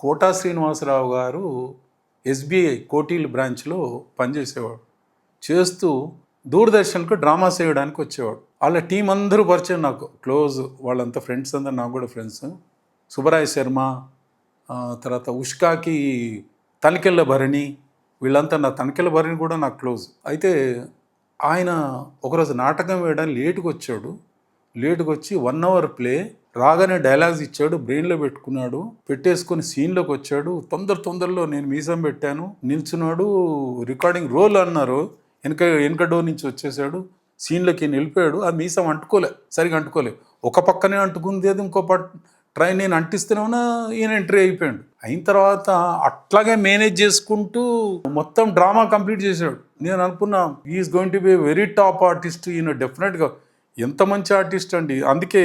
Quota Srinivasarao గారు SBI కోటీల్ బ్రాంచ్లో పనిచేసేవాడు. చేస్తూ దూరదర్శన్కు డ్రామా చేయడానికి వచ్చేవాడు. వాళ్ళ టీం అందరూ పరిచయం నాకు. క్లోజ్ వాళ్ళంతా ఫ్రెండ్స్ అందరు నాకు కూడా ఫ్రెండ్స్. సుబ్బరాయ్ శర్మ తర్వాత ఉష్కాకి తనికెళ్ళ భరణి వీళ్ళంతా నా తనికెళ్ళ భరణి కూడా నాకు క్లోజ్. అయితే ఆయన ఒకరోజు నాటకం వేయడానికి లేటుకొచ్చాడు. వచ్చాడు వచ్చి వన్ అవర్ ప్లే రాగానే డైలాగ్స్ ఇచ్చాడు బ్రెయిన్లో పెట్టుకున్నాడు పెట్టేసుకొని సీన్లోకి వచ్చాడు. తొందర తొందరలో నేను మీసం పెట్టాను నిల్చున్నాడు రికార్డింగ్ రోల్ అన్నారు. వెనక వెనక డోర్ నుంచి వచ్చేసాడు సీన్లోకి నిలిపాడు. ఆ మీసం అంటుకోలే సరిగా అంటుకోలే. ఒక పక్కనే అంటుకుంది అది ఇంకో పట్ ట్రైన్ నేను అంటిస్తేనే ఈయన ఎంట్రీ అయిపోయాడు. అయిన తర్వాత అట్లాగే మేనేజ్ చేసుకుంటూ మొత్తం డ్రామా కంప్లీట్ చేశాడు. నేను అనుకున్నా is going to be very top artist ఈయన డెఫినెట్గా ఎంత మంచి ఆర్టిస్ట్ అండి. అందుకే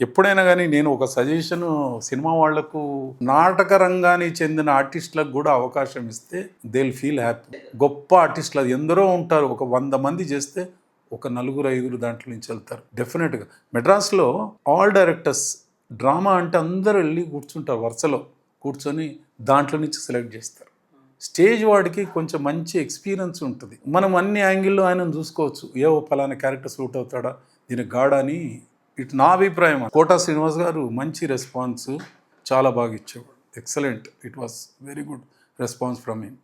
ఎప్పుడైనా కానీ నేను ఒక సజెషన్ సినిమా వాళ్ళకు నాటక రంగానికి చెందిన ఆర్టిస్టులకు కూడా అవకాశం ఇస్తే దే ఫీల్ హ్యాపీ గొప్ప ఆర్టిస్టులు అది ఎందరో ఉంటారు. ఒక వంద మంది చేస్తే ఒక నలుగురు ఐదుగురు దాంట్లో నుంచి వెళ్తారు. డెఫినెట్గా మెడ్రాస్లో ఆల్ డైరెక్టర్స్ డ్రామా అంటే అందరూ వెళ్ళి కూర్చుంటారు వరుసలో. కూర్చొని దాంట్లో నుంచి సెలెక్ట్ చేస్తారు. స్టేజ్ వాడికి కొంచెం మంచి ఎక్స్పీరియన్స్ ఉంటుంది. మనం అన్ని యాంగిల్లో ఆయనను చూసుకోవచ్చు. ఏ ఓ పలానా క్యారెక్టర్ సూట్ అవుతాడా? దీనికి గాడని ఇటు నా అభిప్రాయం కోటా శ్రీనివాస్ గారు మంచి రెస్పాన్స్ చాలా బాగా ఇచ్చేవాడు. Excellent it was very good response from him